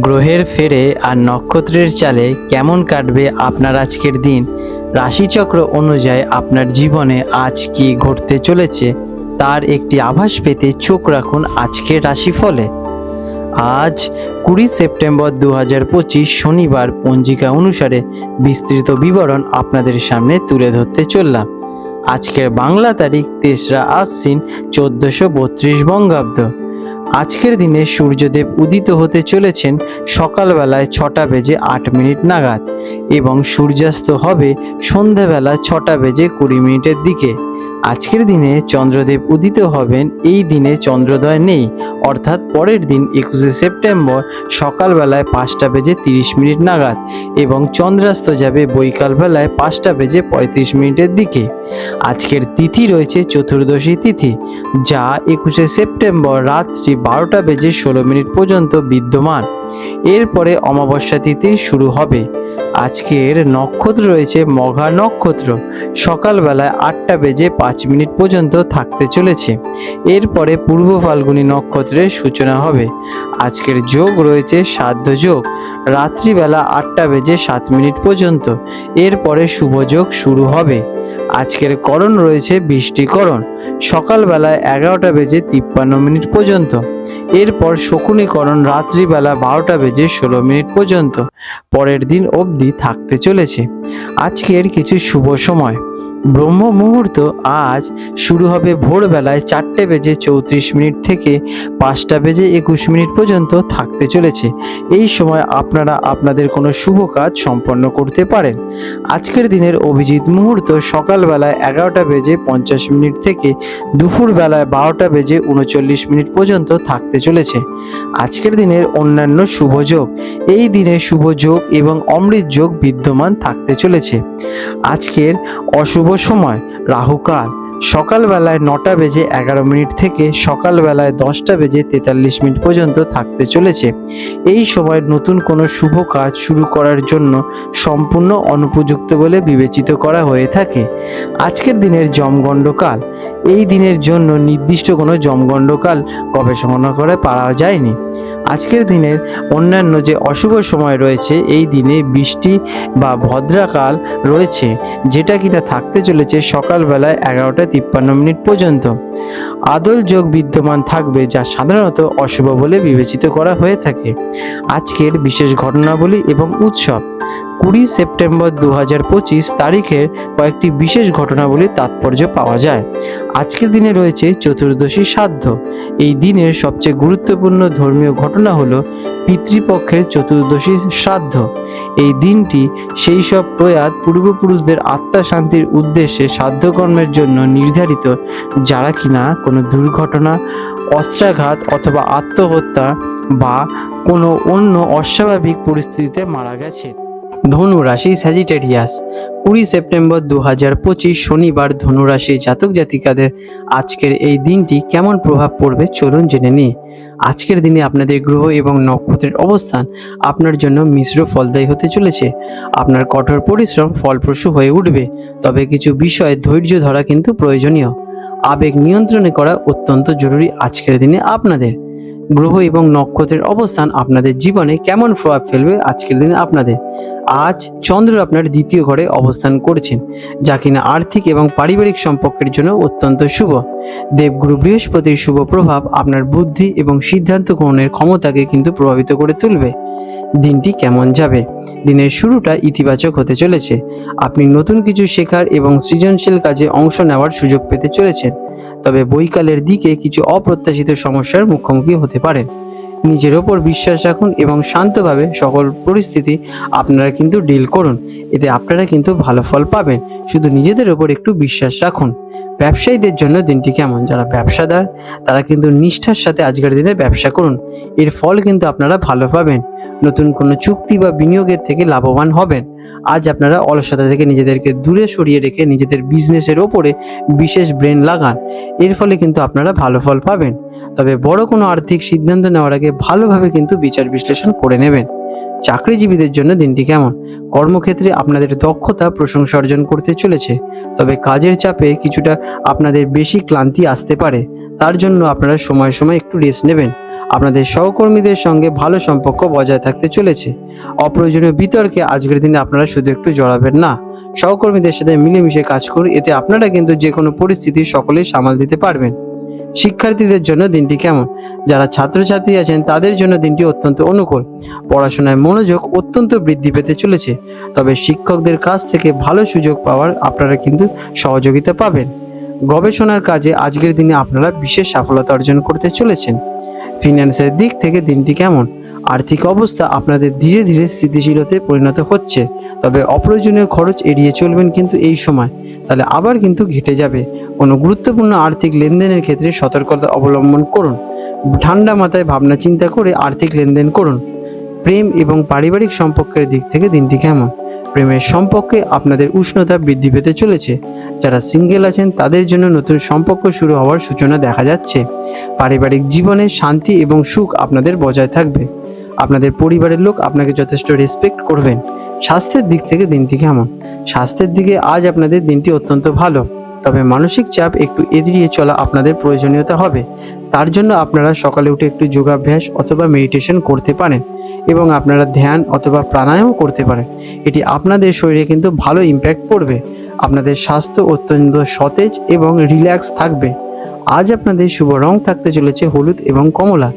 গ্রহের ফেরে আর নক্ষত্রের চালে কেমন কাটবে আপনার আজকের দিন? রাশিচক্র অনুযায়ী আপনার জীবনে আজ কি ঘটতে চলেছে? তার একটি আভাস পেতে চোখ রাখুন আজকের রাশিফলে। আজ কুড়ি সেপ্টেম্বর দু হাজার পঁচিশ শনিবার পঞ্জিকা অনুসারে বিস্তৃত বিবরণ আপনাদের সামনে তুলে ধরতে চললাম। আজকের বাংলা তারিখ তেসরা আশ্বিন চোদ্দোশো বত্রিশ বঙ্গাব্দ। আজকের দিনে সূর্যদেব উদিত হতে চলেছেন সকালবেলায় ছটা বেজে আট মিনিট নাগাদ এবং সূর্যাস্ত হবে সন্ধেবেলা ছটা বেজে কুড়ি মিনিটের দিকে। আজকের দিনে চন্দ্রদেব উদিত হবেন, এই দিনে চন্দ্রোদয় নেই। অর্থাৎ পরের দিন একুশে সেপ্টেম্বর সকালবেলায় পাঁচটা বেজে তিরিশ মিনিট নাগাদ এবং চন্দ্রাস্ত যাবে বৈকালবেলায় পাঁচটা বেজে পঁয়ত্রিশ মিনিটের দিকে। আজকের তিথি রয়েছে চতুর্দশী তিথি, যা একুশে সেপ্টেম্বর রাত্রি বারোটা বেজে ষোলো মিনিট পর্যন্ত বিদ্যমান। এরপরে অমাবস্যা তিথি শুরু হবে। আজকের নক্ষত্র রয়েছে মঘা নক্ষত্র। সকালবেলায় আটটা বেজে পাঁচ মিনিট পর্যন্ত থাকতে চলেছে। এরপরে পূর্ব ফাল্গুনি নক্ষত্রের সূচনা হবে। আজকের যোগ রয়েছে সাধ্য যোগ। রাত্রিবেলা আটটা বেজে সাত মিনিট পর্যন্ত। এরপরে শুভ যোগ শুরু হবে। আজকের করণ রয়েছে বৃষ্টিকরণ। সকালবেলায় এগারোটা বেজে তিপ্পান্ন মিনিট পর্যন্ত। এরপর শকুনীকরণ রাত্রিবেলা বারোটা বেজে ষোলো মিনিট পর্যন্ত। পরের দিন অবধি থাকতে চলেছে। আজকের কিছু শুভ সময়। ব্রহ্ম মুহূর্ত আজ শুরু হবে ভোরবেলায় চারটে বেজে চৌত্রিশ মিনিট থেকে পাঁচটা বেজে একুশ মিনিট পর্যন্ত থাকতে চলেছে। এই সময় আপনারা আপনাদের কোনো শুভ কাজ সম্পন্ন করতে পারেন। আজকের দিনের অভিজিৎ মুহূর্ত সকালবেলায় এগারোটা বেজে পঞ্চাশ মিনিট থেকে দুপুরবেলায় বারোটা বেজে উনচল্লিশ মিনিট পর্যন্ত থাকতে চলেছে। আজকের দিনের অন্যান্য শুভ যোগ, এই দিনে শুভ যোগ এবং অমৃত যোগ বিদ্যমান থাকতে চলেছে। আজকের অশুভ সময় রাহুকাল সকালবেলায় নটা বেজে এগারো মিনিট থেকে সকালবেলায় দশটা বেজে তেতাল্লিশ মিনিট পর্যন্ত থাকতে চলেছে। এই সময় নতুন কোনো শুভ কাজ শুরু করার জন্য সম্পূর্ণ অনুপযুক্ত বলে বিবেচিত করা হয়ে থাকে। আজকের দিনের জমগণ্ডকাল। এই দিনের জন্য নির্দিষ্ট কোনো জমগণ্ডকাল গবেষণা করে পাওয়া যায়নি। আজকের দিনের অন্যান্য যে অশুভ সময় রয়েছে, এই দিনে বৃষ্টি বা ভদ্রাকাল রয়েছে, যেটা কিনা থাকতে চলেছে সকালবেলায় এগারোটা তিপ্পান্ন মিনিট পর্যন্ত। আদল যোগ বিদ্যমান থাকবে, যা সাধারণত অশুভ বলে বিবেচিত করা হয়ে থাকে। আজকের বিশেষ ঘটনাবলী এবং উৎসব। কুড়ি সেপ্টেম্বর দু হাজার পঁচিশ তারিখের কয়েকটি বিশেষ ঘটনাবলীর তাৎপর্য পাওয়া যায়। আজকের দিনে রয়েছে চতুর্দশী সাধ্য। এই দিনের সবচেয়ে গুরুত্বপূর্ণ ধর্মীয় ঘটনা হলো পিতৃপক্ষের চতুর্দশী শ্রাদ্ধ এই দিনটি সেই সব প্রয়াত পূর্বপুরুষদের আত্মা শান্তির উদ্দেশ্যে সাধ্যকর্মের জন্য নির্ধারিত, যারা কিনা কোনো দুর্ঘটনা, অস্ত্রাঘাত অথবা আত্মহত্যা বা কোনো অন্য অস্বাভাবিক পরিস্থিতিতে মারা গেছে। ধনু রাশি স্যাজিটেরিয়াস কুড়ি সেপ্টেম্বর দু হাজার পঁচিশ শনিবার ধনুরাশি জাতক জাতিকাদের আজকের এই দিনটি কেমন প্রভাব পড়বে চলুন জেনে নিই। আজকের দিনে আপনাদের গ্রহ এবং নক্ষত্রের অবস্থান আপনার জন্য মিশ্র ফলদায়ী হতে চলেছে। আপনার কঠোর পরিশ্রম ফলপ্রসূ হয়ে উঠবে, তবে কিছু বিষয়ে ধৈর্য ধরা কিন্তু প্রয়োজনীয়। আবেগ নিয়ন্ত্রণে করা অত্যন্ত জরুরি আজকের দিনে আপনাদের। গ্রহ এবং নক্ষত্রের অবস্থান আপনাদের জীবনে কেমন প্রভাব ফেলবে আজকের দিনে আপনাদের। আজ চন্দ্র আপনার দ্বিতীয় ঘরে অবস্থান করছেন, যা কিনা আর্থিক এবং পারিবারিক সম্পর্কের জন্য অত্যন্ত শুভ। দেবগুরু বৃহস্পতির শুভ প্রভাব আপনার বুদ্ধি এবং সিদ্ধান্ত গ্রহণের ক্ষমতাকে কিন্তু প্রভাবিত করে তুলবে। দিনটি কেমন যাবে? দিনের শুরুটা ইতিবাচক হতে চলেছে। আপনি নতুন কিছু শেখার এবং সৃজনশীল কাজে অংশ নেওয়ার সুযোগ পেতে চলেছেন। তবে বৈকালের দিকে কিছু অপ্রত্যাশিত সমস্যার মুখোমুখি হতে পারেন। নিজের ওপর বিশ্বাস রাখুন এবং শান্তভাবে সকল পরিস্থিতি আপনারা কিন্তু ডিল করুন। এতে আপনারা কিন্তু ভালো ফল পাবেন। শুধু নিজেদের ওপর একটু বিশ্বাস রাখুন। ব্যবসায়ীদের জন্য দিনটি কেমন? যারা ব্যবসাদার, তারা কিন্তু নিষ্ঠার সাথে আজকের দিনে ব্যবসা করুন। এর ফল কিন্তু আপনারা ভালো পাবেন। নতুন কোনো চুক্তি বা বিনিয়োগের থেকে লাভবান হবেন। আজ আপনারা অলসতা থেকে নিজেদেরকে দূরে সরিয়ে রেখে নিজেদের বিজনেসের ওপরে বিশেষ ব্রেন লাগান। এর ফলে কিন্তু আপনারা ভালো ফল পাবেন। তবে বড় কোনো আর্থিক সিদ্ধান্ত নেওয়ার আগে ভালোভাবে কিন্তু বিচার বিশ্লেষণ করে নেবেন। চাকরিজীবীদের জন্য দিনটি কেমন? কর্মক্ষেত্রে আপনাদের দক্ষতা প্রশংসা অর্জন করতে চলেছে, তবে কাজের চাপে কিছুটা আপনাদের বেশি ক্লান্তি আসতে পারে। তার জন্য আপনারা সময় সময় একটু রেস্ট নেবেন। আপনাদের সহকর্মীদের সঙ্গে ভালো সম্পর্ক বজায় থাকতে চলেছে। অপ্রয়োজনীয় বিতর্কে আজকের দিনে আপনারা শুধু একটু জড়াবেন না। সহকর্মীদের সাথে মিলেমিশে কাজ করুন, এতে আপনারা কিন্তু যে কোনো পরিস্থিতি সকলেই সামাল দিতে পারবেন। শিক্ষার্থীদের জন্য দিনটি কেমন? যারা ছাত্রছাত্রী আছেন, তাদের জন্য দিনটি অত্যন্ত অনুকূল। পড়াশোনায় মনোযোগ অত্যন্ত বৃদ্ধি পেতে চলেছে। তবে শিক্ষকদের কাছ থেকে ভালো সুযোগ পাওয়ার আপনারা কিন্তু সহযোগিতা পাবেন। গবেষণার কাজে আজকের দিনে আপনারা বিশেষ সফলতা অর্জন করতে চলেছেন। ফিনান্সের দিক থেকে দিনটি কেমন? আর্থিক অবস্থা আপনাদের ধীরে ধীরে স্থিতিশীলতে পরিণত হচ্ছে। তবে অপ্রয়োজনীয় খরচ এড়িয়ে চলবেন কিন্তু এই সময়। তাহলে আবার কিন্তু ঘেটে যাবে। কোনো গুরুত্বপূর্ণ আর্থিক লেনদেনের ক্ষেত্রে সতর্কতা অবলম্বন করুন। ঠান্ডা মাথায় ভাবনা চিন্তা করে আর্থিক লেনদেন করুন। প্রেম এবং পারিবারিক সম্পর্কের দিক থেকে দিনটি কেমন? প্রেমের সম্পর্কে আপনাদের উষ্ণতা বৃদ্ধি পেতে চলেছে। যারা সিঙ্গেল আছেন, তাদের জন্য নতুন সম্পর্ক শুরু হওয়ার সূচনা দেখা যাচ্ছে। পারিবারিক জীবনে শান্তি এবং সুখ আপনাদের বজায় থাকবে। আপনাদের পরিবারের লোক আপনাকে যথেষ্ট রেসপেক্ট করবেন। স্বাস্থ্যের দিক থেকে দিনটি কেমন? স্বাস্থ্যের দিকে আজ আপনাদের দিনটি অত্যন্ত ভালো। তবে মানসিক চাপ একটু এড়িয়ে চলা আপনাদের প্রয়োজনীয়তা হবে। তার জন্য আপনারা সকালে উঠে একটু যোগাভ্যাস অথবা মেডিটেশন করতে পারেন এবং আপনারা ধ্যান অথবা প্রাণায়ামও করতে পারেন। এটি আপনাদের শরীরে কিন্তু ভালো ইম্প্যাক্ট পড়বে আপনাদের স্বাস্থ্য অত্যন্ত সতেজ এবং রিল্যাক্স থাকবে। আজ আপনাদের শুভ রং থাকতে চলেছে হলুদ এবং কমলা।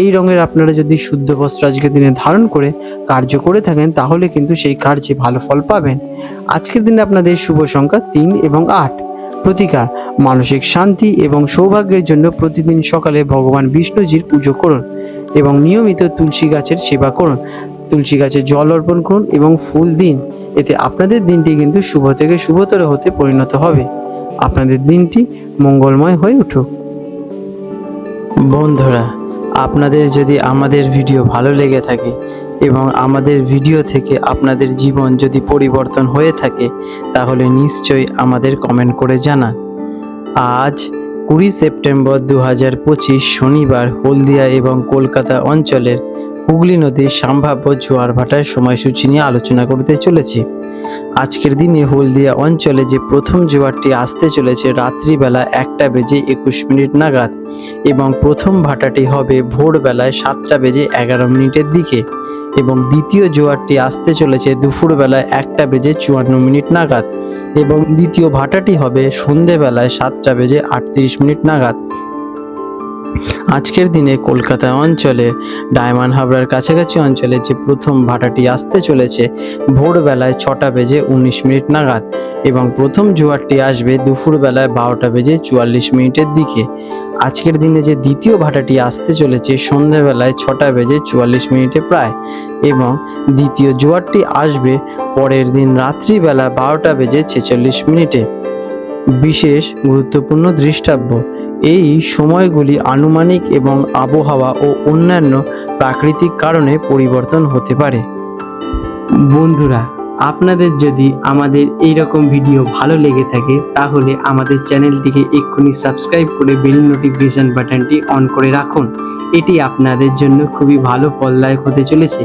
এই রঙের আপনারা যদি শুদ্ধ বস্ত্র আজকের দিনে ধারণ করে কার্য করে থাকেন, তাহলে কিন্তু সেই কার্যে ভালো ফল পাবেন। আজকের দিনে আপনাদের শুভ সংখ্যা তিন এবং আট। প্রতিকার, মানসিক শান্তি এবং সৌভাগ্যের জন্য প্রতিদিন সকালে ভগবান বিষ্ণুজির পুজো করুন এবং নিয়মিত তুলসী গাছের সেবা করুন। তুলসী গাছে জল অর্পণ করুন এবং ফুল দিন। এতে আপনাদের দিনটি কিন্তু শুভ থেকে শুভতর হতে পরিণত হবে। আপনাদের দিনটি মঙ্গলময় হয়ে উঠুক। বন্ধুরা, আপনাদের যদি আমাদের ভিডিও ভালো লেগে থাকে এবং আমাদের ভিডিও থেকে আপনাদের জীবন যদি পরিবর্তন হয়ে থাকে, তাহলে নিশ্চয়ই আমাদের কমেন্ট করে জানান। আজ কুড়ি সেপ্টেম্বর দু হাজার পঁচিশ শনিবার হলদিয়া এবং কলকাতা অঞ্চলের হুগলি নদীর সম্ভাব্য জোয়ার ভাটার সময়সূচি নিয়ে আলোচনা করতে চলেছি। আজকের দিনে হলদিয়া অঞ্চলে যে প্রথম জোয়ারটি আসতে চলেছে রাত্রিবেলা একটা বেজে একুশ মিনিট নাগাদ এবং প্রথম ভাটাটি হবে ভোরবেলায় সাতটা বেজে এগারো মিনিটের দিকে এবং দ্বিতীয় জোয়ারটি আসতে চলেছে দুপুরবেলায় একটা বেজে চুয়ান্ন মিনিট নাগাদ এবং দ্বিতীয় ভাটাটি হবে সন্ধেবেলায় সাতটা বেজে আটত্রিশ মিনিট নাগাদ আজকের দিনে কলকাতা অঞ্চলে, ডায়মন্ড হাবড়ার কাছাকাছি অঞ্চলে যে প্রথম ভাটাটি আসতে চলেছে, ভোরবেলায় ছটা বেজে উনিশ মিনিট নাগাদ এবং প্রথম জোয়ারটি আসবে দুপুরবেলায় বারোটা বেজে চুয়াল্লিশ মিনিটের দিকে। আজকের দিনে যে দ্বিতীয় ভাটাটি আসতে চলেছে সন্ধ্যাবেলায় ছটা বেজে চুয়াল্লিশ মিনিটে প্রায় এবং দ্বিতীয় জোয়ারটি আসবে পরের দিন রাত্রিবেলা বারোটা বেজে ছেচল্লিশ মিনিটে। বিশেষ গুরুত্বপূর্ণ দৃষ্টাব্য এই সময়গুলি আনুমানিক এবং আবহাওয়া ও অন্যান্য প্রাকৃতিক কারণে পরিবর্তন হতে পারে। বন্ধুরা, আপনাদের যদি আমাদের এই রকম ভিডিও ভালো লেগে থাকে, তাহলে আমাদের চ্যানেলটিকে এক্ষুনি সাবস্ক্রাইব করে বেল নোটিফিকেশন বাটনটি অন করে রাখুন। এটি আপনাদের জন্য খুবই ভালো, ফলদায়ক হতে চলেছে।